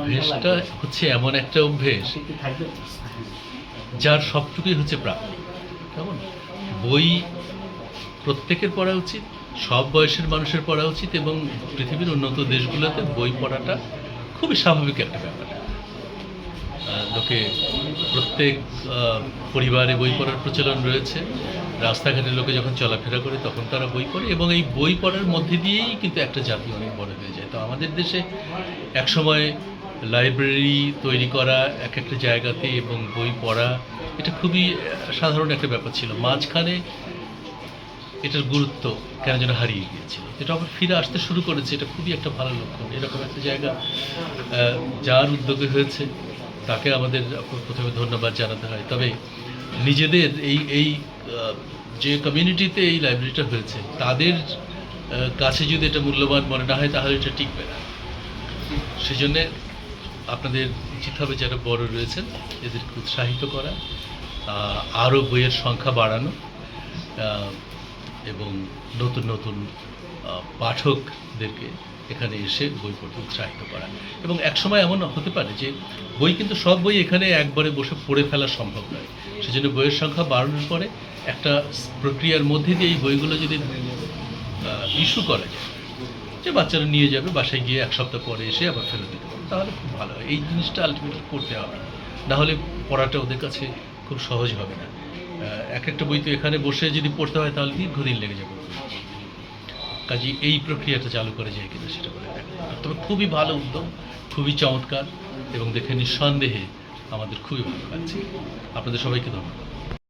অভ্যেসটা হচ্ছে এমন একটা অভ্যেস যার সবটুকুই হচ্ছে প্রাপ্তি কেমন? বই প্রত্যেকের পড়া উচিত, সব বয়সের মানুষের পড়া উচিত এবং পৃথিবীর উন্নত দেশগুলোতে বই পড়াটা খুবই স্বাভাবিক একটা ব্যাপার। লোকে প্রত্যেক পরিবারে বই পড়ার প্রচলন রয়েছে। রাস্তাঘাটে লোকে যখন চলাফেরা করে তখন তারা বই পড়ে এবং এই বই পড়ার মধ্যে দিয়েই কিন্তু একটা জাতি অনেক বড় হয়ে যায়। তো আমাদের দেশে একসময় লাইব্রেরি তৈরি করা, এক একটা জায়গাতে এবং বই পড়া, এটা খুবই সাধারণ একটা ব্যাপার ছিল। মাঝখানে এটার গুরুত্ব কেন যেন হারিয়ে গিয়েছিল। এটা আবার ফিরে আসতে শুরু করেছে, এটা খুবই একটা ভালো লক্ষণ। এরকম একটা জায়গা যার উদ্যোগে হয়েছে, তাকে আমাদের প্রথমে ধন্যবাদ জানাতে হয়। তবে নিজেদের এই এই যে কমিউনিটিতে এই লাইব্রেরিটা হয়েছে, তাদের কাছে যদি এটা মূল্যবান মনে না হয়, তাহলে এটা টিকবে না। সেজন্যে আপনাদের উচিত হবে যারা বড় রয়েছেন, এদেরকে উৎসাহিত করা আরও বইয়ের সংখ্যা বাড়ানো এবং নতুন নতুন পাঠকদেরকে এখানে এসে বই পড়তে উৎসাহিত করা। এবং একসময় এমন হতে পারে যে বই কিন্তু সব বই এখানে একবারে বসে পড়ে ফেলা সম্ভব নয়। সেজন্য বইয়ের সংখ্যা বাড়ানোর পরে একটা প্রক্রিয়ার মধ্যে দিয়ে এই বইগুলো যদি ইস্যু করা যায়, যে বাচ্চারা নিয়ে যাবে, বাসায় গিয়ে এক সপ্তাহ পরে এসে আবার ফেরত দিতে তাহলে খুব ভালো। হয় এই জিনিসটা আলটিমেটলি করতে হবে। না হলে পড়াটা ওদের কাছে খুব সহজ হবে না। এক একটা বই তো এখানে বসে যদি পড়তে হয় তাহলে দীর্ঘদিন লেগে যাবে। কাজে এই প্রক্রিয়াটা চালু করে যায় কিনা সেটা বলে তবে খুবই ভালো উদ্যোগ, খুবই চমৎকার এবং দেখে নিঃসন্দেহে আমাদের খুবই ভালো লাগছে। আপনাদের সবাইকে ধন্যবাদ।